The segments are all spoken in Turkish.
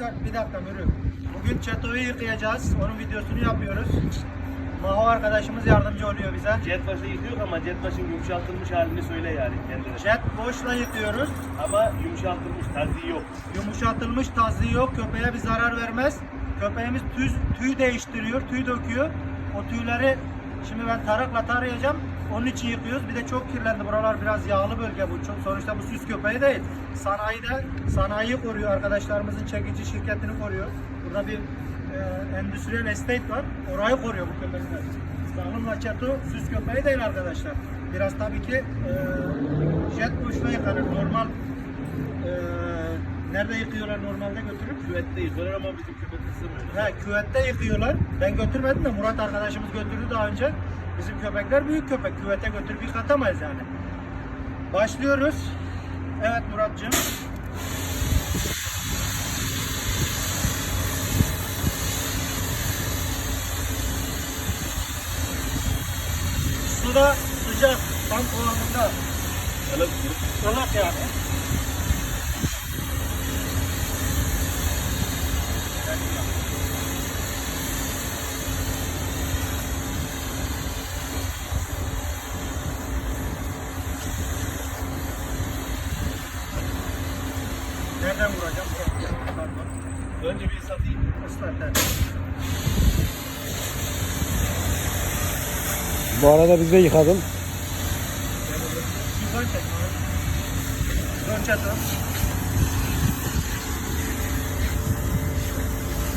Bir dakika Mürü. Bugün çetoyu yıkayacağız. Onun videosunu yapıyoruz. Maho arkadaşımız yardımcı oluyor bize. Jet başı yıkıyor ama jet başın yumuşatılmış halini söyle yani kendine. Jet boşla yıkıyoruz. Ama yumuşatılmış, taziği yok. Yumuşatılmış taziği yok. Köpeğe bir zarar vermez. Köpeğimiz tüy, tüy değiştiriyor, tüy döküyor. O tüyleri şimdi ben tarakla tarayacağım. Onun için yıkıyoruz. Bir de çok kirlendi. Buralar biraz yağlı bölge bu. Çok, sonuçta bu süs köpeği değil. Sanayide sanayiyi koruyor. Arkadaşlarımızın çekici şirketini koruyor. Burada bir e, endüstriyel estate var. Orayı koruyor bu köpekler. Sağlamla çatı süs köpeği değil arkadaşlar. Biraz tabii ki e, jet boşuna yıkanır. Normal e, nerede yıkıyorlar normalde götürüp? Küvette yıkıyorlar ama bizim köpek ısırmıyor. He, küvette yıkıyorlar. Ben götürmedim de Murat arkadaşımız götürdü daha önce. Bizim köpekler büyük köpek. Küvete götürüp yıkatamayız yani. Başlıyoruz. Evet Muratcığım. Suda sıcak, tam bir Ilık yani. Önce bir satayım. Bu arada biz de yıkadım. Dön çek. Dön çek. dön.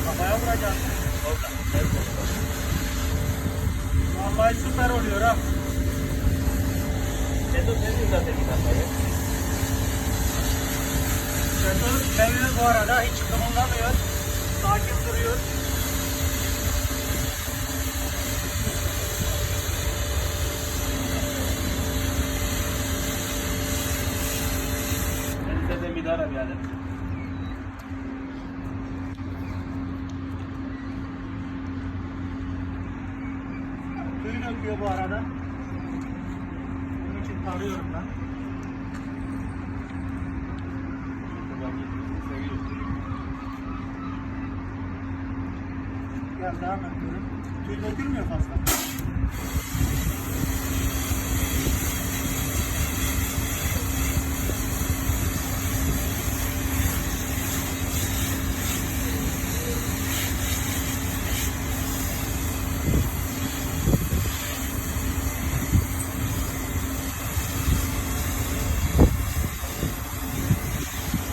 Kafaya vuracağım. Vallahi süper oluyor ha. O senin zaten bir kafayı. Seviyor bu arada hiç kımıldamıyor. Sakin duruyor. Benim zaten bir daha yani. Tüy döküyor bu arada. Onun için tarıyorum ben. Biraz devam ediyorum. Tüy dökülmüyor fazla.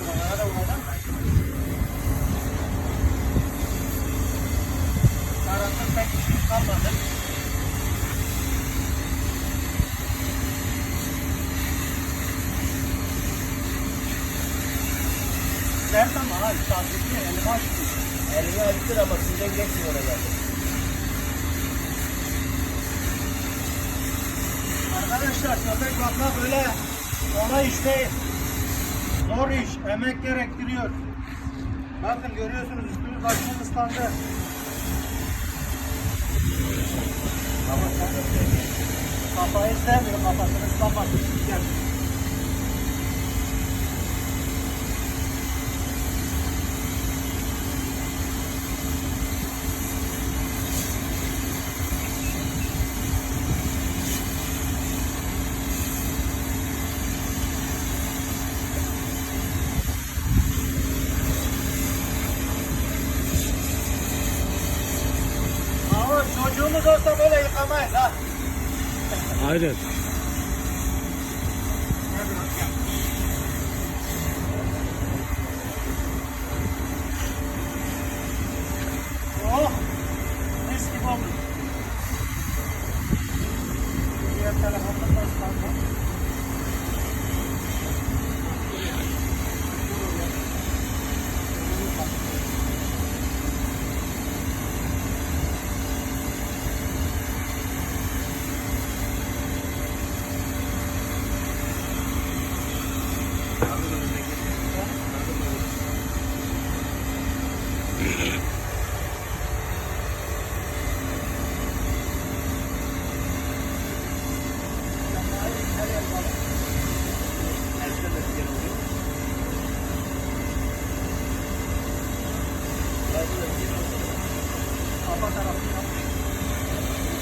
Buralara da vuracağım ben. Arasında pek bir şey kalmadı. Ama ha, sabitli, elimi açtı. Elini acıtır ama sizden geçmiyor oraya. Arkadaşlar köpek bakmak öyle kolay iş değil. Zor iş, emek gerektiriyor. Bakın görüyorsunuz üstümüz başımız ıslandı. Kafayı sevmiyor, kafasını ıslanmasın. Gel. Ama çocuğumuz olsa böyle yıkamayız ha. Aynen.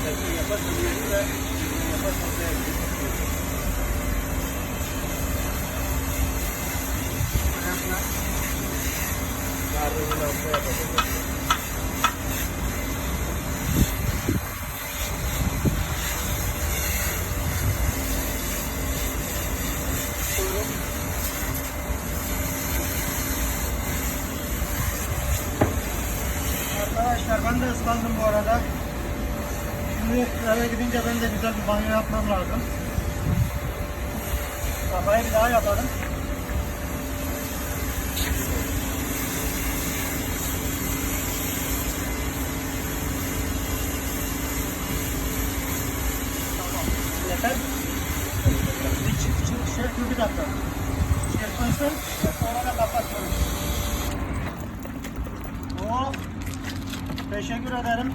Il n'y a pas de lieu, il n'y a pas de problème. Gracias. Islandım bu arada. Şimdi eve gidince ben de güzel bir banyo yapmam lazım. Kafayı bir daha yapalım. Tamam. Yeter. Bir şey dur bir dakika. Çırpınsın. Sonra da kapatıyorum. Teşekkür ederim.